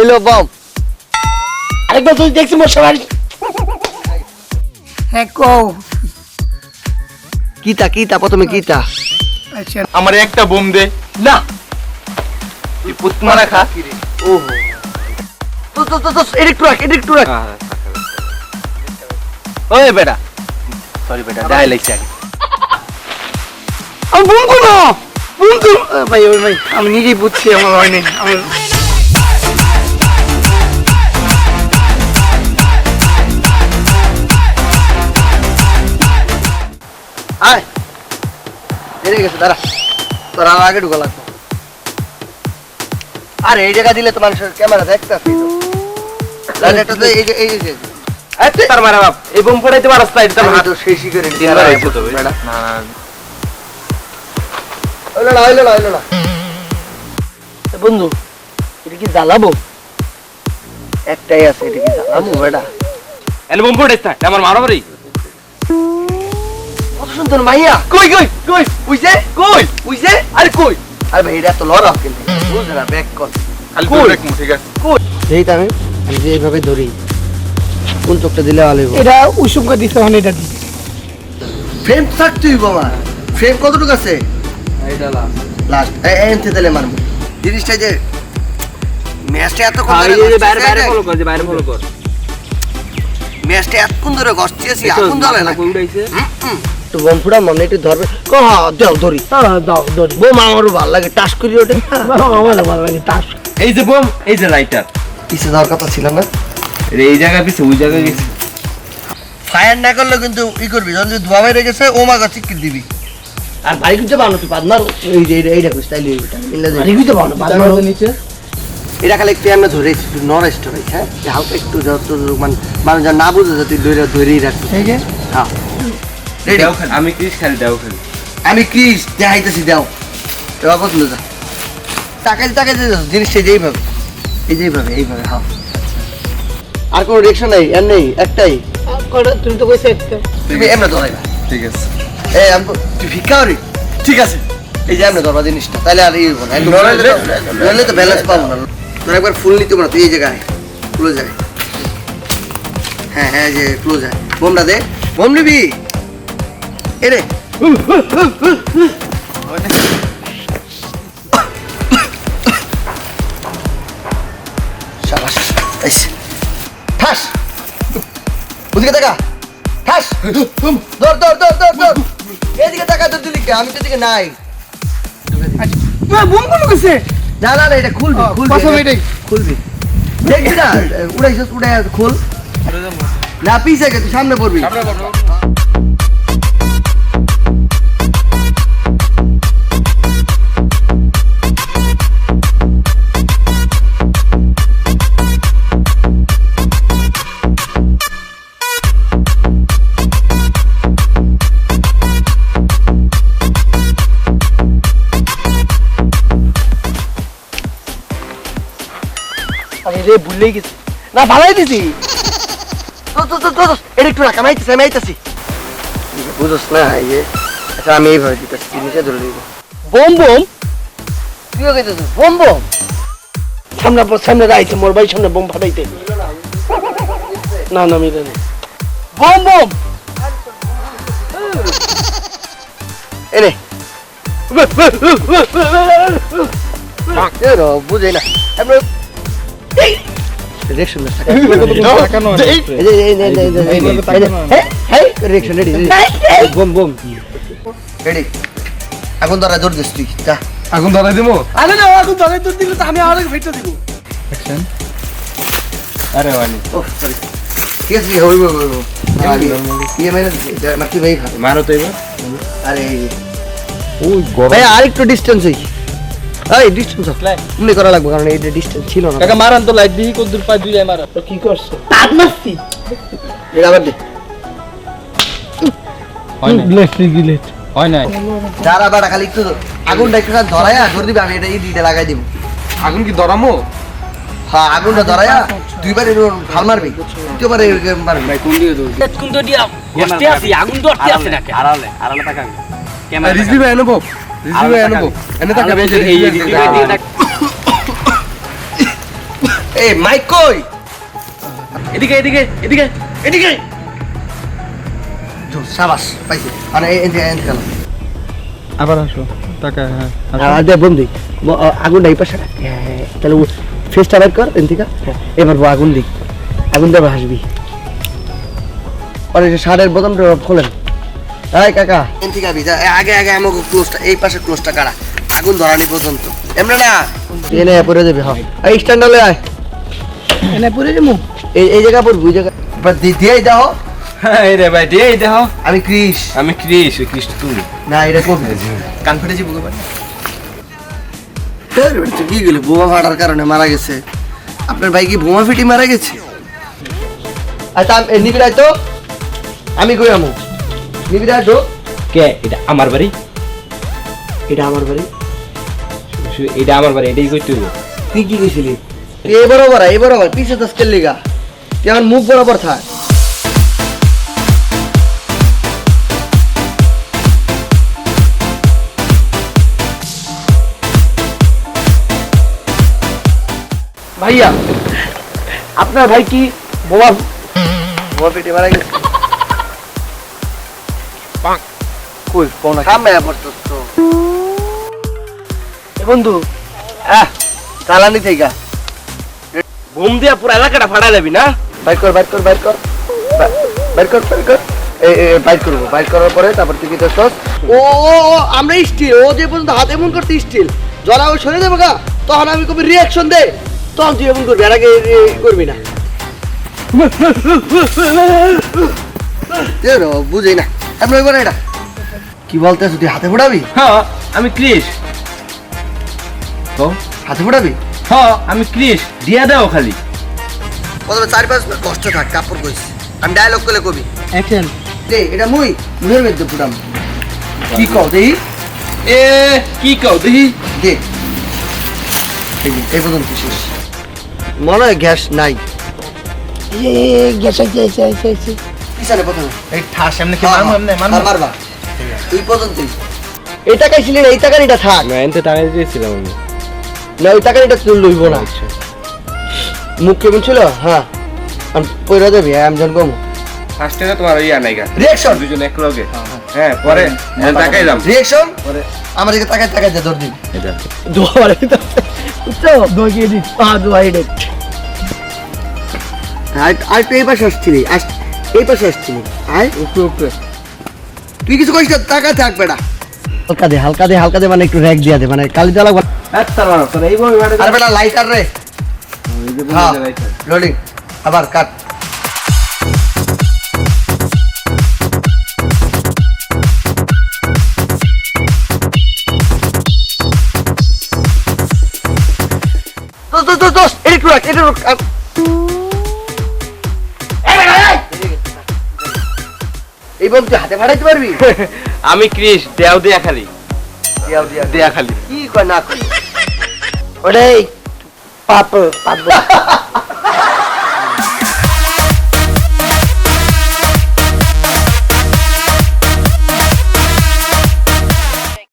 এলো বম। আরেকবার তুই দেখছি মোর সবার। হ্যাঁ কও। কিতা কিতা প্রথমে কিতা? আচ্ছা। আমার একটা বোম দে। না। তুই পুতমারা খা ওহো। তো তো তো একটু রাখ এটা একটু রাখ। ওই বেটা। সরি বেটা দেখাই লাগছে আগে। আমি বুম করব? বুম করব? ভাই ভাই আমি নিজেই বুঝছি আমার হয়নি আমি গেছে দাঁড়া। তোর আর আগে ঢুকা লাগতো আরে এই জায়গা দিলে তো মানুষের ক্যামেরা দেখতে আসি। এটা তো এই যে এই যে আরে তার মারা বাপ। এই বোম পড়াইতে পারছ না এটা আমি শেষই করে দিয়ে তিনবার রাখব তো না না। হইল না হইল না হইল না বন্ধু এটা কি জ্বালাবো? একটাই আছে এটা কি জ্বালাবো বেটা? এনে পড়াইছ না আমার মারামারি। সুন্দর মাইয়া। কই কই কই? বুঝছে কই? বুঝছে আরে কই? আরে ভাই এটা তো লড়াও কিন্তু। বুঝছে না ব্যাক কর খালি কই? তুই রাখমু ঠিক আছে। এই তো আমি আমি যে এইভাবে ধরি কোন চোখটা দিলে ভালো হইব? এটা উসুমকে দিতে হয় এটা দিতে। ফ্রেম থাকতেই বাবা ফ্রেম কতটুকু আছে? লাস্ট লাস্ট এনতে দিলে মারবো। জিনিসটা যে ম্যাচটা এত কম বাইরে বাইরে ফলো কর যে বাইরে ফলো কর। ম্যাচটা এতক্ষণ ধরে ঘষতেছি আগুন ধরে না। একটু বোম ফুড়া মনে একটু ধরবে। ক দাও ধরি। দাও দড়ি বোম আমারও ভালো লাগে টাস করি ওঠে। আমার ভালো লাগে তার এই যে বোম এই যে লাইটার পিছে দেওয়ার কথা ছিল না? এই জায়গা পিছে ওই জায়গা গেছে। ফায়ার না করলে কিন্তু ই করবি যখন যদি ধোয়া বাইরে গেছে ও মা গাছে কি দিবি। আর বাড়ি খুঁজে পাবো তুই পাদনার এই যে এইটা এইটা তাইলে এইটা মিলে যাবে বুঝতে পারো নিচে। এটা খালি একটু আমরা ধরে একটু নরেস্ট রয়েছে হ্যাঁ? যে হালকা একটু যত মানে মানুষ যা না বুঝে তুই ধরে ধরেই রাখবি ঠিক আছে হ্যাঁ। আমি ক্রিস খালি দেও খালি। আমি ক্রিস দেখাইতেছি দাও। এবার পছন্দ যা। টাকাই টাকাই জিনিসটা যেইভাবে এই যেইভাবে এইভাবে হ্যাঁ। আর কোনো রিয়েকশন নেই আর নেই একটাই। তুমি তো কইছো একটা। তুমি এমনি ধরাইবা। ঠিক আছে। এই আমি তুই ভিক্ষা করি ঠিক আছে। এই যে এমনি ধরবা জিনিসটা তাহলে আর ইয়ে হইবো না। নড়লে তো ব্যালেন্স পাবো না। তোর একবার ফুল নিতে পারো তুই এই জায়গায় ক্লোজ হ্যাঁ হ্যাঁ যে ক্লোজ যায় বোমটা দে। বোম নিবি? এরে ঠাস। ওদিকে দেখা ঠাস। ধর ধর ধর ধর এদিকে তোর আমি তো দিকে নাই। বুম কোন কইছে না না এটা খুলবি খুলবি প্রথমে এটাই। খুলবি। দেখবি না? উড়াইছিস উড়াই খুল। না পিছে গে তুই সামনে পড়বি। সামনে রে ভুলেই গেছি না ভালোই দিছি এটা একটু রাখ আমি আইতেছি আমি আইতেছি। বুঝছ না এই যে আচ্ছা আমি এইভাবে দিতেছি জিনিসে ধরে দিব বোম বোম। তুইও গেছিস বোম বোম। সামনে সামনে রাইছে মোর ভাই সামনে বোম ফাটাইতে। না না মিলে না। বোম বোম। এনে বুঝে না। আমরা রিয়েকশন এই যে এই নে নে নে এই হেই রিয়েকশন রেডি বোম বোম। রেডি এখন ধরা জোর দিস তুই যা। আগুন ধরাই দেবো? আরে না এখন ধরে তো দিলে তো আমি আরেক ভেটে দিব। আরে ওয়ানি ও সরি ঠিক আছে হইব হইব ইয়ে মেরে মাটি ভাই মারো তো এবার। আরে ওই গরম। ভাই আর একটু ডিসটেন্স হই। এই ডিসটেন্স মনে করা লাগবে কারণ এই ডিসটেন্স ছিল না। কাকা মারান তো লাইট দিই কত দূর পাই দুই মারা। তো কি করছে? তার মারছি এটা আবার দে। হয় না ব্লেসি গিলেট হয় না যারা বেটা খালি একটু আগুনটা একটু ধরায়া ধরে দিবে আমি এটা ইডিটা লাগাই দিব। আগুন কি ধরামো? হ্যাঁ আগুনটা ধরায়া দুইবার এর ভালো মারবি। দ্বিতীয়বার এরকম মারবি। ভাই কোন দিকে দৌড় কোন তো দিয়া আগুন তো আছে আড়ালে আড়ালে তাকাবি। ক্যামেরা রিজভি ভাই তাকাবি এই যে এই এই দিকে দিকে এই মাইক কই এদিকে এদিকে এদিকে এদিকে সাবাস পাইছি মানে এই এই এই গেল আবার আসো টাকা হ্যাঁ আর দে বন্দি আগুন এই পাশে তাহলে ফেসটা বাইর কর এনতিকা এবার আগুন দিক আগুন দেবে হাসবি আর সারের বোতামটা খোলেন এই কাকা। এন থেকে আবি আগে আগে আমাকে ক্লোজটা এই পাশে ক্লোজটা কারা? আগুন ধরানি পর্যন্ত। এমন না? এনে পরে যাবে হ্যাঁ এই স্ট্যান্ড হলে আয়। এনে পরে যাব এই এই জায়গা পড়বি ওই জায়গা দিয়েই দাও। হ্যাঁ রে ভাই দিয়ে দেখো আমি ক্রিস আমি ক্রিস ক্রিস তুমি না এটা কোন? কান বুকে পাই কি গেলে? বোমা ফাটার কারণে মারা গেছে। আপনার ভাই কি বোমা ফিটি মারা গেছে? আচ্ছা নিবি তো। আমি কই আমু? নিবি তো কে? এটা আমার বাড়ি। এটা আমার বাড়ি। শু- এটা আমার বাড়ি এটাই করতে হইব। তুই কি কইছিলি? এই বরাবর এই বরাবর পিছে দশ কেল লিগা তুই আমার মুখ বরাবর থাক। ভাইয়া আপনার ভাই কি বোমা বোমা ফিটি মারা গেছে? কই কোনা খামে পড়তো তো এ বন্ধু আহ চালানি থেকে ঘুম দিয়া পুরো এলাকাটা ফাটা যাবি না? বাইর কর বাইর কর বাইর কর। বা- বাইর কর বাইর কর। বাইর করব বাইর করার পরে তারপর তুই কি দোষ ও ও, ও, আমরা স্টিল। ও যে পর্যন্ত হাতে এমন করতে স্টিল। যারা ওই সরে দেবে গা। তখন আমি কবি রিয়াকশন দে। তখন তুই এমন করবি আর আগে করবি না। বুঝি না। এমন এবার এটা কি বলতেছ তুই হাতে ফোড়াবি হ্যাঁ আমি ক্রিস। তো হাতে ফোড়াবি হ্যাঁ আমি ক্রিস। দিয়া দাও খালি। প্রথমে চার পাঁচ মিনিট কষ্ট থাক কাপড় কইস আমি ডায়লগ করলে কবি। অ্যাকশন। দে এটা মুই মুহের মধ্যে ফুটাম। কি কও দেই এ কি কও দেখি দে। এই এই পর্যন্ত শেষ। মনে হয় গ্যাস নাই। এ গ্যাস আছে আছে আছে আছে। পিছনে প্রথমে। এই ঠাস এমনি কি হ্যাঁ, মারমু হ্যাঁ, এমনি হ্যাঁ, মারমু? মারবা। তুই পর্যন্তই। এই টাকাই ছিলেন এই টাকার এটা থাক। না এনতে টাকা দিয়েছিলাম আমি। না ওই টাকার এটা তুই লইব না। মুখ কেমন ছিল? হ্যাঁ। আমি পয়রা যাবি আমি যখন কম। ফার্স্টে তোমার ইয়া নাইগা রিঅ্যাকশন দুজন এক লগে। হ্যাঁ পরে টাকাই দাম রিঅ্যাকশন আমার দিকে তাকায় তাকায় দে দৌড় দিন। এটা দোয়া বুঝছ দোয়া গিয়ে দিস। পা দোয়া এটা আর আর তুই এই পাশে আসছিলি এই পাশে আসছিলি। আয় উপরে উপরে। তুই কিছু কইস না তাকায় থাক বেটা। হালকা দে হালকা দে হালকা দে মানে একটু র্যাক দিয়া দে মানে কালি জ্বালা আচ্ছা মারো তোর এইভাবে আর বেটা লাইটার রে। হ্যাঁ লোডিং আবার কাট। দোস দোস দোস দোস এটা একটু রাখ। এটা এই বল তুই হাতে ফাটাইতে পারবি? আমি ক্রিস দেও দেয়া খালি। দেও দিয়া দেয়া খালি। কি কয় না কয়? ওরে পাপ পাপ।